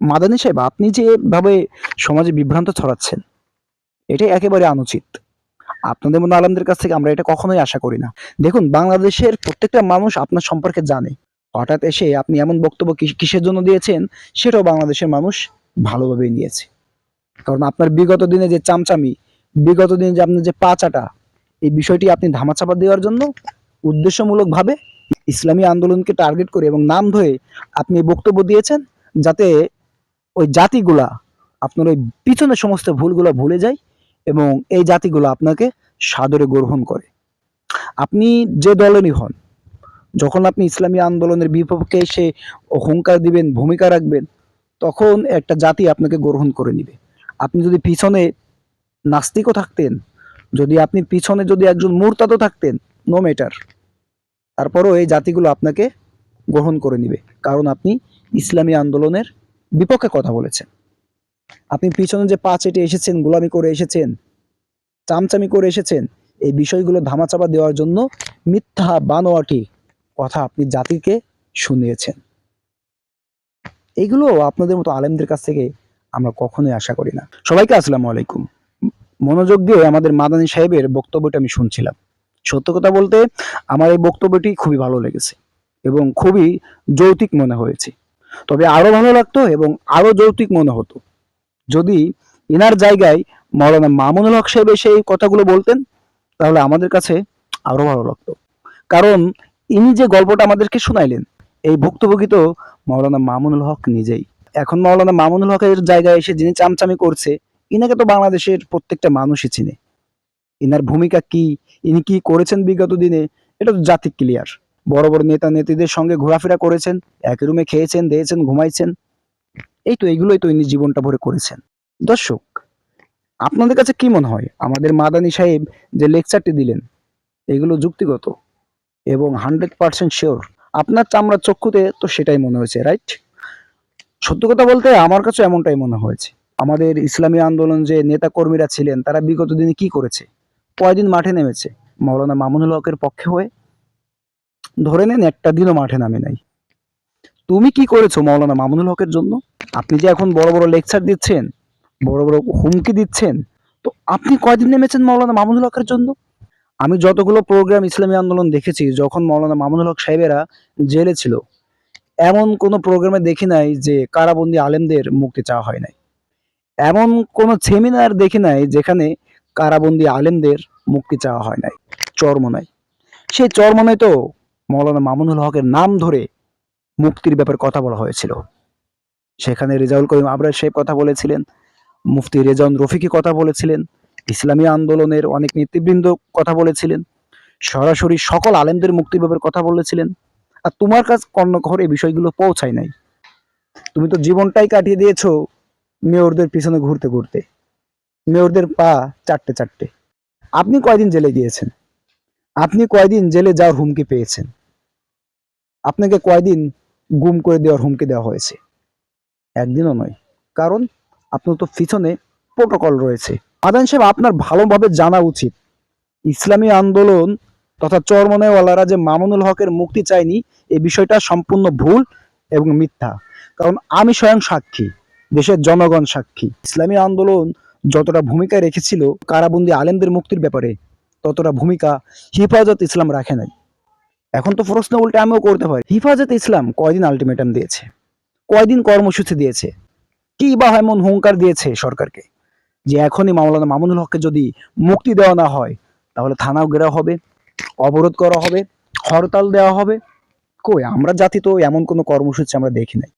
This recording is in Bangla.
মাদানী সাহেব, আপনি যেভাবে সমাজে বিভ্রান্ত ছড়াচ্ছেন, এটাই একেবারে অনুচিত। আপনাদের মতো আলমদের কাছ থেকে আমরা এটা কখনোই আশা করি না। দেখুন, বাংলাদেশের প্রত্যেকটা মানুষ আপনার সম্পর্কে জানে। হঠাৎ এসে আপনি এমন বক্তব্য কিসের জন্য দিয়েছেন, সেটাও বাংলাদেশের মানুষ ভালোভাবেই নিয়েছে। কারণ আপনার বিগত দিনে যে চামচামি, বিগত দিনে যে আপনার যে পাচাটা এই বিষয়টি আপনি ধামাচাপা দেওয়ার জন্য উদ্দেশ্যমূলকভাবে ইসলামী আন্দোলনকে টার্গেট করে এবং নাম ধরে আপনি বক্তব্য দিয়েছেন, যাতে ওই জাতিগুলা আপনার ওই পিছনের সমস্ত ভুলগুলো ভুলে যায় এবং এই জাতিগুলো আপনাকে সাদরে গ্রহণ করে। আপনি যে দলেরই হন, যখন আপনি ইসলামী আন্দোলনের বিপক্ষে এসে হুঙ্কার দিবেন, ভূমিকা রাখবেন, তখন একটা জাতি আপনাকে গ্রহণ করে নিবে। আপনি যদি পিছনে নাস্তিকও থাকতেন, যদি আপনি পিছনে যদি একজন মূর্তাদও থাকতেন নো ম্যাটার তারপরও এই জাতিগুলো আপনাকে গ্রহণ করে নিবে। কারণ আপনি ইসলামী আন্দোলনের বিপক্ষে কথা বলেছেন। আপনি পিছনে যে পা চেটে এসেছেন, গোলামি করে এসেছেন, চামচামি করে এসেছেন, এই বিষয়গুলো ধামাচাপা দেওয়ার জন্য মিথ্যা বানোয়াটি কথা আপনি জাতিকে শুনিয়েছেন। এগুলো আপনাদের মতো আলেমদের কাছ থেকে আমরা কখনোই আশা করি না। সবাইকে আসসালামু আলাইকুম। মনোযোগ দিয়ে আমাদের মাদানী সাহেবের বক্তব্যটা আমি শুনছিলাম। সত্য কথা বলতে আমার এই বক্তব্যটি খুবই ভালো লেগেছে এবং খুবই যৌতিক মনে হয়েছে। তবে আরও ভালো লাগতো এবং আরও যৌতিক মনে হতো। যদি ইনার জায়গায় মৌলানা মামুনুল হক সাহেব এসে এই কথাগুলো বলতেন, তাহলে আমাদের কাছে আরও ভালো লাগতো। কারণ ইনি যে গল্পটা আমাদেরকে শুনাইলেন, এই ভুক্তভোগী তো মৌলানা মামুনুল হক নিজেই। এখন মৌলানা মামুনুল হকের জায়গায় এসে যিনি চামচামি করছে, ইনাকে তো বাংলাদেশের প্রত্যেকটা মানুষই চিনে। ইনার ভূমিকা কি, ইনি কি করেছেন বিগত দিনে, এটা তো জাতি ক্লিয়ার। বড় বড় নেতা নেত্রীদের সঙ্গে ঘোরাফেরা করেছেন, একই রুমে খেয়েছেন, দিয়েছেন, ঘুমাইছেন। এই তো এইগুলোই তো ইনি জীবনটা ভরে করেছেন। দর্শক, আপনাদের কাছে কি মনে হয়? আমাদের মাদানী সাহেব যে লেকচারটি দিলেন, এগুলো যুক্তিগত এবং হান্ড্রেড পার্সেন্ট শিওর? আপনার চামড়া চক্ষুতে তো সেটাই মনে হয়েছে, রাইট? সত্য কথা বলতে আমার কাছে এমনটাই মনে হয়েছে। আমাদের ইসলামী আন্দোলন যে নেতা কর্মীরা ছিলেন, তারা বিগত দিনে কি করেছে? কয়দিন মাঠে নেমেছে? মৌলানা মামুনুল হকের পক্ষে হয়ে ধরে নেন একটা দিনও মাঠে নামে নাই। তুমি কি করেছ মৌলানা মামুনুল হকের জন্য? আপনি যে এখন বড় বড় লেকচার দিচ্ছেন, বড় বড় হুমকি দিচ্ছেন, তো আপনি কয়দিন নেমেছেন মৌলানা মামুনুল হকের জন্য? আমি যতগুলো প্রোগ্রাম ইসলামী আন্দোলন দেখেছি, যখন মৌলানা মামুনুল হক সাহেবেরা জেলে ছিল, এমন কোনো প্রোগ্রামে দেখি নাই যে কারাবন্দি আলেমদের মুক্তি চাওয়া হয় নাই। এমন কোনো সেমিনার দেখি নাই যেখানে কারাবন্দি আলেমদের মুক্তি চাওয়া হয় নাই, চরমনাই। সেই চরমনাই তো মৌলানা মামুনুল হকের নাম ধরে মুক্তির ব্যাপারে কথা বলা হয়েছিল। সেখানে রেজাউল করিম আবরার সাহেব কথা বলেছিলেন, মুফতি রেজাউন রফিকি কথা বলেছিলেন, ইসলামী আন্দোলনের অনেক নেতৃবৃন্দ কথা বলেছিলেন, সরাসরি সকল আলেমদের মুক্তির ব্যাপারে কথা বলেছিলেন। আর তোমার কাছে কর্ণকর এই বিষয়গুলো পৌঁছায় নাই। তুমি তো জীবনটাই কাটিয়ে দিয়েছ মেয়রদের পিছনে ঘুরতে ঘুরতে। মেয়রদের পা চারটে চারটে আপনি কয়দিন জেলে গিয়েছেন? আপনি কয়দিন জেলে যাওয়ার হুমকি পেয়েছেন? আপনাকে কয়দিন গুম করে দেওয়ার হুমকি দেওয়া হয়েছে? একদিনও নয়। কারণ আপনার তো পিছনে প্রোটোকল রয়েছে। আদান সাহেব, আপনার ভালোভাবে জানা উচিত। ইসলামী আন্দোলন তথা চরমনেওয়ালারা যে মামুনুল হকের মুক্তি চায়নি এই বিষয়টা সম্পূর্ণ ভুল এবং মিথ্যা। কারণ আমি স্বয়ং সাক্ষী, দেশের জনগণ সাক্ষী। ইসলামী আন্দোলন যতটা ভূমিকা রেখেছিল, কারাবন্দি আলেমদের মুক্তির ব্যাপারে ততটা ভূমিকা হিফাজত ইসলাম রাখে নাই। এখন তো প্রশ্ন উল্টে আমিও করতে পারি। হিফাজত ইসলাম কয়দিন আলটিমেটাম দিয়েছে? কয়দিন কর্মসূচি দিয়েছে? কি বা এমন হুঙ্কার দিয়েছে সরকারকে? যে এখনই মামলানা মামুনুল হককে যদি মুক্তি দেওয়া না হয়, তাহলে থানাও ঘেরাও হবে, অবরোধ করা হবে, হরতাল দেওয়া হবে। কই, আমরা জাতি তো এমন কোনো কর্মসূচি আমরা দেখি নাই।